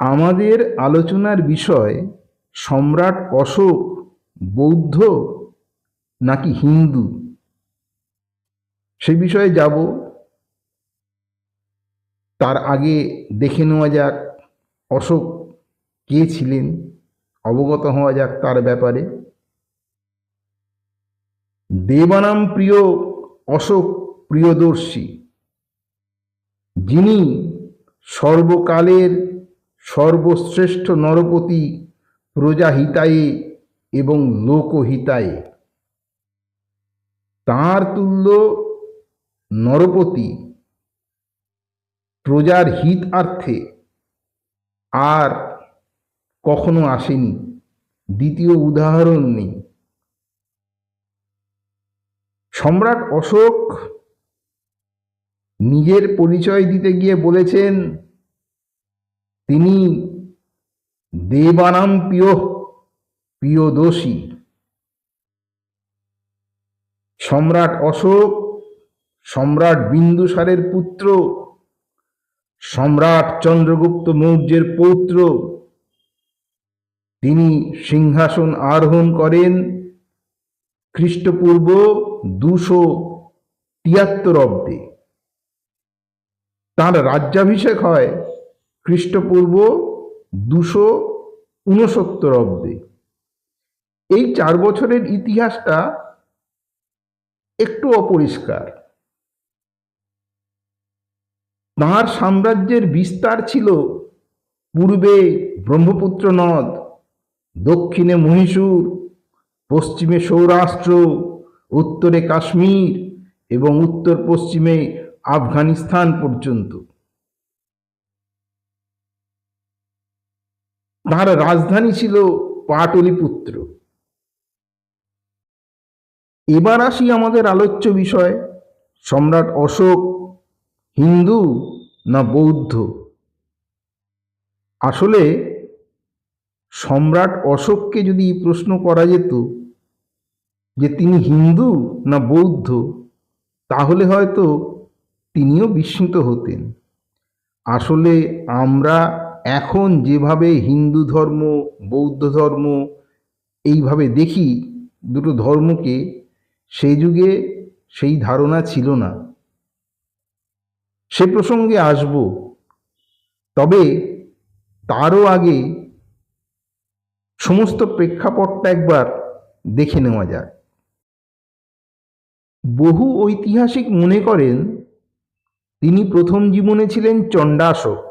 আমাদের আলোচনার বিষয় সম্রাট অশোক বৌদ্ধ নাকি হিন্দু? সে বিষয়ে যাব। তার আগে দেখে নেওয়া যাক অশোক কে ছিলেন, অবগত হওয়া যাক তার ব্যাপারে। দেবানাম প্রিয় অশোক প্রিয়দর্শী, যিনি সর্বকালের সর্বশ্রেষ্ঠ নরপতি প্রজাহিতায়ে এবং লোকহিতায়ে। তাঁর তুল্য নরপতি প্রজার হিতার্থে আর কখনো আসেনি, দ্বিতীয় উদাহরণ নেই। সম্রাট অশোক নিজের পরিচয় দিতে গিয়ে বলেছেন তিনি দেবানাম প্রিয় প্রিয়দোষী সম্রাট অশোক, সম্রাট বিন্দুসারের পুত্র, সম্রাট চন্দ্রগুপ্ত মৌর্যের পৌত্র। তিনি সিংহাসন আরোহণ করেন। খ্রিস্টপূর্ব দুশো তিয়াত্তর অব্দে। তাঁর রাজ্যাভিষেক হয় খ্রিস্টপূর্ব দুশো ঊনসত্তর অব্দে এই চার বছরের ইতিহাসটা একটু অপরিষ্কার। তাঁর সাম্রাজ্যের বিস্তার ছিল পূর্বে ব্রহ্মপুত্র নদ, দক্ষিণে মহীশূর, পশ্চিমে সৌরাষ্ট্র, উত্তরে কাশ্মীর এবং উত্তর পশ্চিমে আফগানিস্তান পর্যন্ত। তার রাজধানী ছিল পাটলিপুত্র। এবার আসি আমাদের আলোচ্য বিষয়, সম্রাট অশোক হিন্দু না বৌদ্ধ? আসলে সম্রাট অশোককে যদি প্রশ্ন করা যেত যে তিনি হিন্দু না বৌদ্ধ, তাহলে হয়তো তিনিও বিস্মিত হতেন। আসলে আমরা এখন যেভাবে হিন্দু ধর্ম, বৌদ্ধ ধর্ম এইভাবে দেখি, দুটো ধর্মকে সেই যুগে সেই ধারণা ছিল না। সে প্রসঙ্গে আসব। তবে তারও আগে সমস্ত প্রেক্ষাপটটা একবার দেখে নেওয়া যাক। বহু ঐতিহাসিক মনে করেন, তিনি প্রথম জীবনে ছিলেন চণ্ডাশোক।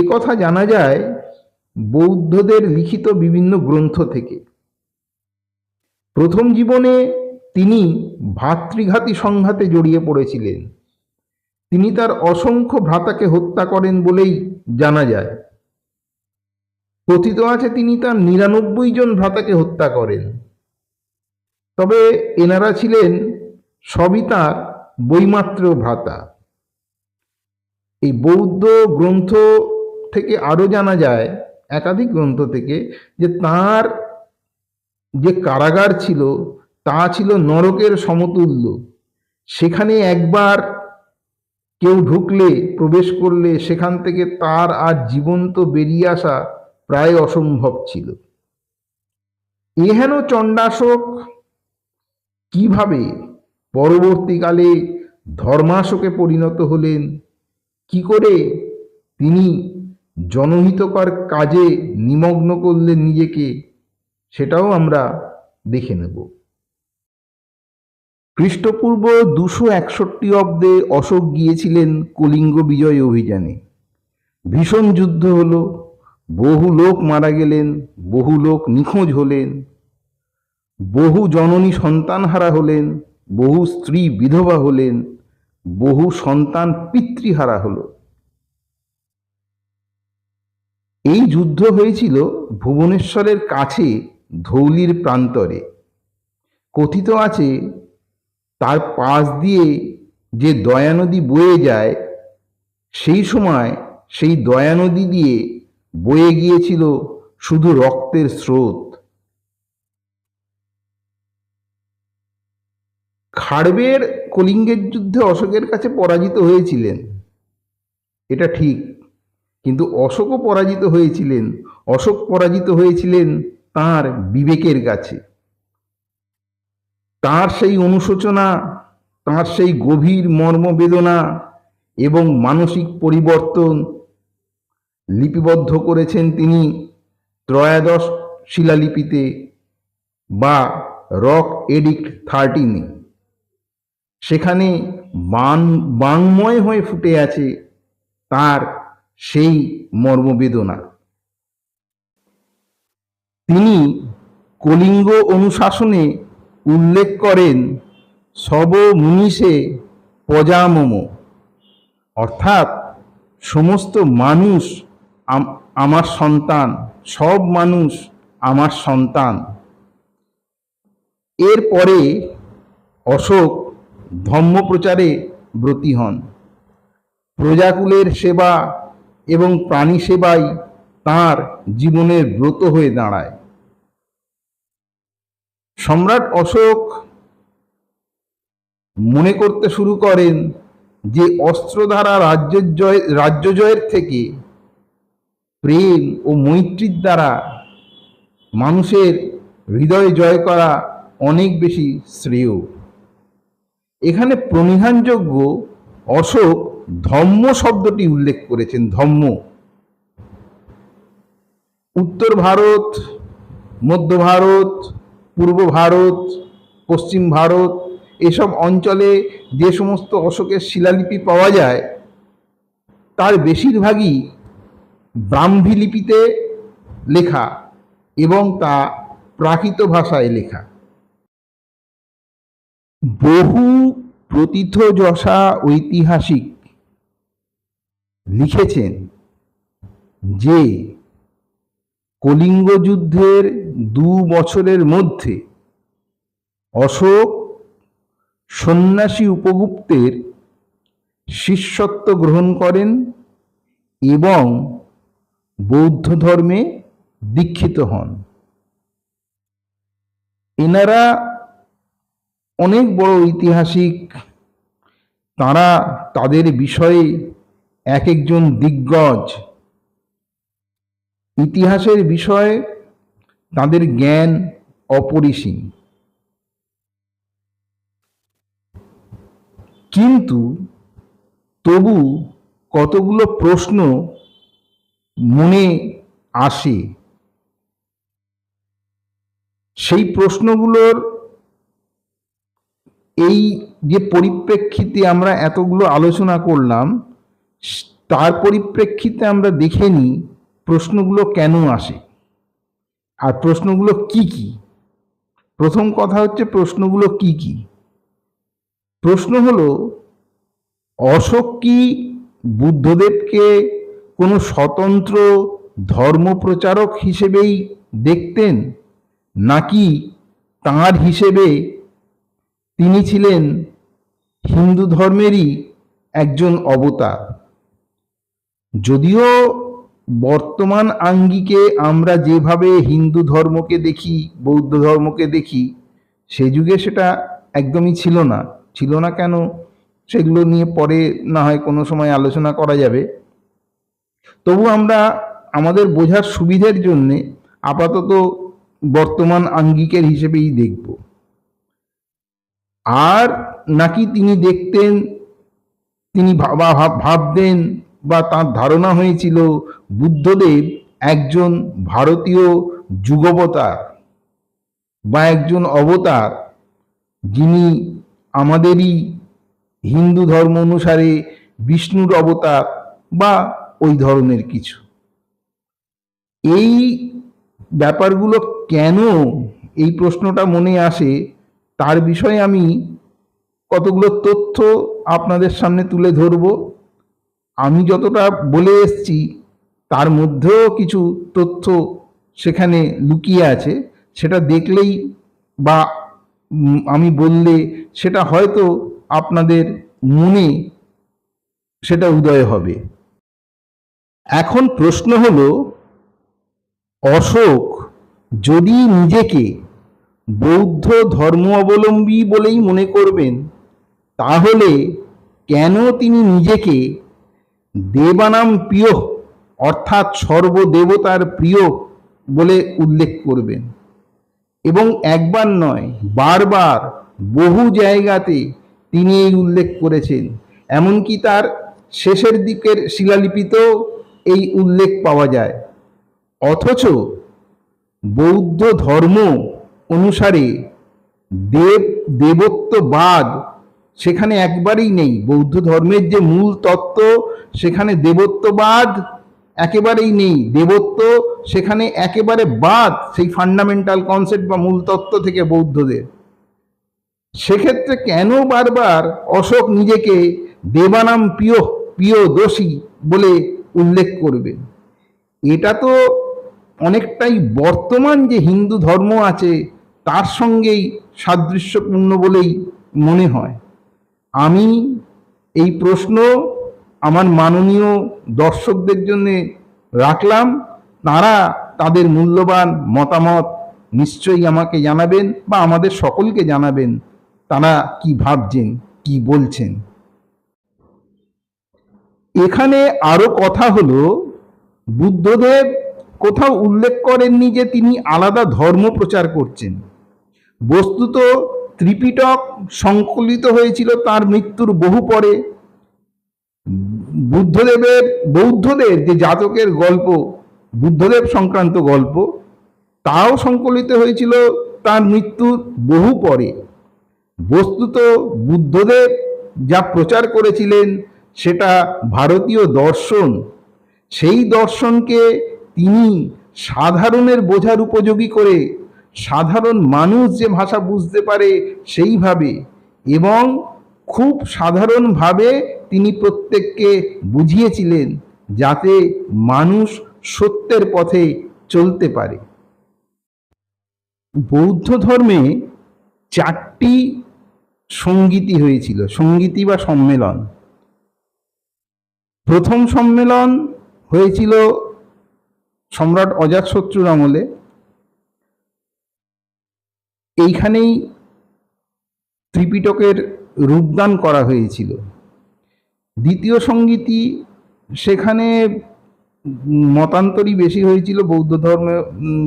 কথা জানা যায় বৌদ্ধদের লিখিত বিভিন্ন গ্রন্থ থেকে। প্রথম জীবনে তিনি ভাতৃঘাতী সংঘাতে জড়িয়ে পড়েছিলেন। তিনি তার অসংখ্য ভ্রাতাকে হত্যা করেন বলেই জানা যায়। কথিত আছে তিনি তার নিরানব্বই জন ভ্রাতাকে হত্যা করেন। তবে এনারা ছিলেন সবই তাঁর বইমাত্র ভ্রাতা। এই বৌদ্ধ গ্রন্থ থেকে আরও জানা যায়, একাধিক গ্রন্থ থেকে, যে তার যে কারাগার ছিল, তা ছিল নরকের সমতুল্য। সেখানে একবার কেউ ঢুকলে, প্রবেশ করলে, সেখান থেকে তার আর জীবন্ত বেরিয়ে আসা প্রায় অসম্ভব ছিল। এহেন চণ্ডাশোক? কীভাবে? পরবর্তীকালে ধর্মাশোকে পরিণত হলেন। কি করে তিনি জনহিতকর কাজে নিমগ্ন করলেন নিজেকে, সেটাও আমরা দেখে নেব। খ্রিস্টপূর্ব দুশো একষট্টি অব্দে অশোক গিয়েছিলেন কলিঙ্গ বিজয় অভিযানে। ভীষণ যুদ্ধ হলো, বহু লোক মারা গেলেন, বহু লোক নিখোঁজ হলেন, বহু জননী সন্তানহারা হলেন, বহু স্ত্রী বিধবা হলেন, বহু সন্তান পিতৃহারা হলো। এই যুদ্ধ হয়েছিল ভুবনেশ্বরের কাছে ধৌলির প্রান্তরে। কথিত আছে, তার পাশ দিয়ে যে দয়া নদী বয়ে যায়, সেই সময় সেই দয়া নদী দিয়ে বয়ে গিয়েছিল শুধু রক্তের স্রোত। খাড়বের কলিঙ্গের যুদ্ধে অশোকের কাছে পরাজিত হয়েছিলেন। এটা ঠিক। কিন্তু অশোকও পরাজিত হয়েছিলেন, অশোক পরাজিত হয়েছিলেন তার বিবেকের কাছে। তার সেই অনুশোচনা, তার সেই গভীর মর্মবেদনা এবং মানসিক পরিবর্তন লিপিবদ্ধ করেছেন তিনি ত্রয়োদশ শিলালিপিতে বা রক এডিক্ট থার্টিনে। সেখানে বাংময় হয়ে ফুটে আছে তার সেই মর্মবেদনা তিনি কলিঙ্গ অনুশাসনে উল্লেখ করেন, সব মুনিষে পজামম। অর্থাৎ সমস্ত মানুষ আমার সন্তান, সব মানুষ আমার সন্তান। এরপরে অশোক ধর্মপ্রচারে ব্রতী হন। প্রজাকুলের সেবা এবং প্রাণী সেবাই তাঁর জীবনের ব্রত হয়ে দাঁড়ায়। সম্রাট অশোক মনে করতে শুরু করেন যে অস্ত্র দ্বারা রাজ্য জয়, রাজ্য জয়ের থেকে প্রেম ও মৈত্রীর দ্বারা মানুষের হৃদয় জয় করা অনেক বেশি শ্রেয়। এখানে প্রণিধানযোগ্য অশোক ধম্ম শব্দটি উল্লেখ করেছেন, ধম্ম। উত্তর ভারত, মধ্য ভারত, পূর্ব ভারত, পশ্চিম ভারত, এসব অঞ্চলে যে সমস্ত অশোকের শিলালিপি পাওয়া যায়, তার বেশিরভাগই ব্রাহ্মী লিপিতে লেখা এবং তা প্রাকৃত ভাষায় লেখা। বহু প্রথিতযশা ঐতিহাসিক লিখেছেন যে কলিঙ্গ যুদ্ধের দু বছরের মধ্যে অশোক সন্ন্যাসী উপগুপ্তের শিষ্যত্ব গ্রহণ করেন এবং বৌদ্ধ ধর্মে দীক্ষিত হন। এনারা অনেক বড় ঐতিহাসিক, তারা তাদের বিষয়ে এক একজন দিগ্গজ। ইতিহাসের বিষয়ে তাদের জ্ঞান অপরিসীম। কিন্তু তবু কতগুলো প্রশ্ন মনে আসে? সেই প্রশ্নগুলোর এই যে পরিপ্রেক্ষিতে আমরা এতগুলো আলোচনা করলাম তার পরিপ্রেক্ষিতে আমরা দেখে নিই প্রশ্নগুলো কেন আসে। আর প্রশ্নগুলো কি কি? প্রথম কথা হচ্ছে প্রশ্নগুলো কি কি? প্রশ্ন হলো, অশোক কি বুদ্ধদেবকে কোনো স্বতন্ত্র ধর্মপ্রচারক হিসেবেই দেখতেন, নাকি তাঁর হিসেবে তিনি ছিলেন হিন্দু ধর্মেরই একজন অবতার? যদিও বর্তমান আঙ্গিকে আমরা যেভাবে হিন্দু ধর্মকে দেখি, বৌদ্ধ ধর্মকে দেখি, সে যুগে সেটা একদমই ছিল না। ছিল না কেন? সেগুলো নিয়ে পরে না হয় কোনো সময় আলোচনা করা যাবে। তবু আমরা আমাদের বোঝার সুবিধের জন্যে আপাতত বর্তমান আঙ্গিকের হিসেবেই দেখব। আর নাকি তিনি দেখতেন, তিনি ভাবা ভাবতেন বা তার ধারণা হয়েছিল বুদ্ধদেব একজন ভারতীয় যুগবতার বা একজন অবতার যিনি আমাদেরই হিন্দু ধর্ম অনুসারে বিষ্ণুর অবতার বা ওই ধরনের কিছু। এই ব্যাপারগুলো কেন এই প্রশ্নটা মনে আসে তার বিষয়ে আমি কতগুলো তথ্য আপনাদের সামনে তুলে ধরব। আমি যতটা বলে এসছি, তার মধ্যেও কিছু তথ্য সেখানে লুকিয়ে আছে। সেটা দেখলেই বা আমি বললে সেটা হয়তো আপনাদের মনে সেটা উদয় হবে। এখন প্রশ্ন হলো, অশোক যদি নিজেকে বৌদ্ধ ধর্ম অবলম্বী বলেই মনে করবেন, তাহলে কেন তিনি নিজেকে দেবানাম পিয় অর্থাৎ সর্বদেবতার প্রিয় বলে উল্লেখ করবেন এবং একবার নয়, বারবার বহু জায়গাতে তিনি এই উল্লেখ করেছেন। এমনকি তার শেষের দিকের শিলালিপিতেও এই উল্লেখ পাওয়া যায়। অথচ বৌদ্ধ ধর্ম অনুসারে দেব, দেবত্ববাদ সেখানে একবারেই নেই। বৌদ্ধ ধর্মের যে মূল তত্ত্ব, সেখানে দেবত্ববাদ একেবারেই নেই। দেবত্ব সেখানে একেবারে বাদ, সেই ফান্ডামেন্টাল কনসেপ্ট বা মূল তত্ত্ব থেকে বৌদ্ধদের। সেক্ষেত্রে কেন বারবার অশোক নিজেকে দেবানাম প্রিয় প্রিয় দোষী বলে উল্লেখ করবেন? এটা তো অনেকটাই বর্তমান যে হিন্দু ধর্ম আছে, তার সঙ্গেই সাদৃশ্যপূর্ণ বলেই মনে হয়। আমি এই প্রশ্ন আমার মাননীয় দর্শকদের জন্য রাখলাম। তারা তাদের মূল্যবান মতামত নিশ্চয়ই আমাকে জানাবেন বা আমাদের সকলকে জানাবেন। তারা কি ভাবছেন, কি বলছেন? এখানে আরও কথা হলো, বুদ্ধদেব কোথাও উল্লেখ করেননি যে তিনি আলাদা ধর্ম প্রচার করছেন। বস্তুত ত্রিপিটক সংকলিত হয়েছিল তার মৃত্যুর বহু পরে। বুদ্ধদেবের, বৌদ্ধদের যে জাতকের গল্প, বুদ্ধদেব সংক্রান্ত গল্প, তাও সংকলিত হয়েছিল তার মৃত্যুর বহু পরে। বস্তুত বুদ্ধদেব যা প্রচার করেছিলেন, সেটা ভারতীয় দর্শন। সেই দর্শনকে তিনি সাধারণের বোঝার উপযোগী করে সাধারণ মানুষ যে ভাষা বুঝতে পারে সেইভাবে এবং খুব সাধারণভাবে তিনি প্রত্যেককে বুঝিয়েছিলেন যাতে মানুষ সত্যের পথে চলতে পারে। বৌদ্ধ ধর্মে চারটি সঙ্গীতি হয়েছিল সঙ্গীতি বা সম্মেলন। প্রথম সম্মেলন হয়েছিল সম্রাট অজাতশত্রুর আমলে। এইখানেই ত্রিপিটকের রূপদান করা হয়েছিল। দ্বিতীয় সঙ্গীতি সেখানে মতান্তরই বেশি হয়েছিল। বৌদ্ধ ধর্মে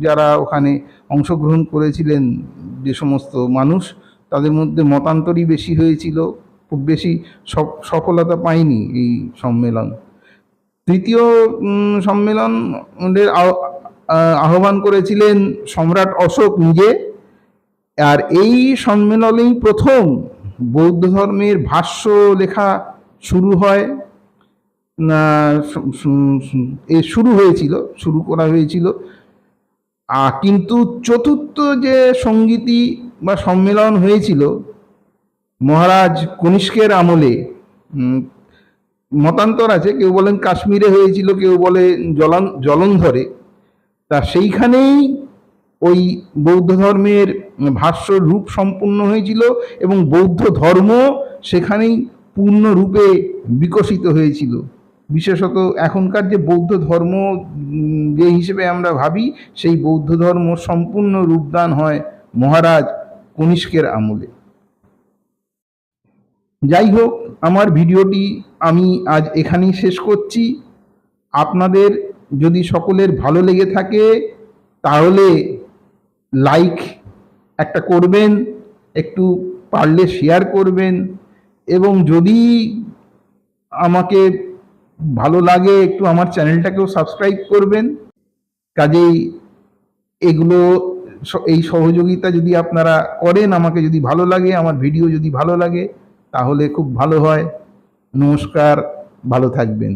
যারা ওখানে অংশগ্রহণ করেছিলেন যে সমস্ত মানুষ তাদের মধ্যে মতান্তরই বেশি হয়েছিল। খুব বেশি সফলতা পায়নি এই সম্মেলন। তৃতীয় সম্মেলনের আহ- আহ, আহ্বান করেছিলেন সম্রাট অশোক নিজে। আর এই সম্মেলনেই প্রথম বৌদ্ধ ধর্মের ভাষ্য লেখা শুরু হয়। এ শুরু হয়েছিল শুরু করা হয়েছিল। আ, কিন্তু চতুর্থ যে সঙ্গীতি বা সম্মেলন হয়েছিল মহারাজ কনিষ্কের আমলে মতান্তর আছে কেউ বলেন কাশ্মীরে হয়েছিল কেউ বলে জলান জলন্ধরে তা সেইখানেই ওই বৌদ্ধ ধর্মের ভাষ্য রূপ সম্পূর্ণ হয়েছিল এবং বৌদ্ধ ধর্ম সেখানেই পূর্ণরূপে বিকশিত হয়েছিল। বিশেষত এখনকার যে বৌদ্ধ ধর্ম যে হিসেবে আমরা ভাবি, সেই বৌদ্ধ ধর্ম সম্পূর্ণ রূপদান হয় মহারাজ কনিষ্কের আমলে। যাই হোক, আমার ভিডিওটি আমি আজ এখানেই শেষ করছি। আপনাদের যদি সকলের ভালো লেগে থাকে, তাহলে লাইক একটা করবেন, একটু পারলে শেয়ার করবেন এবং যদি আমাকে ভালো লাগে, একটু আমার চ্যানেলটাকেও সাবস্ক্রাইব করবেন। কাজেই এগুলো এই সহযোগিতা যদি আপনারা করেন, আমাকে যদি ভালো লাগে, আমার ভিডিও যদি ভালো লাগে, তাহলে খুব ভালো হয়। নমস্কার, ভালো থাকবেন।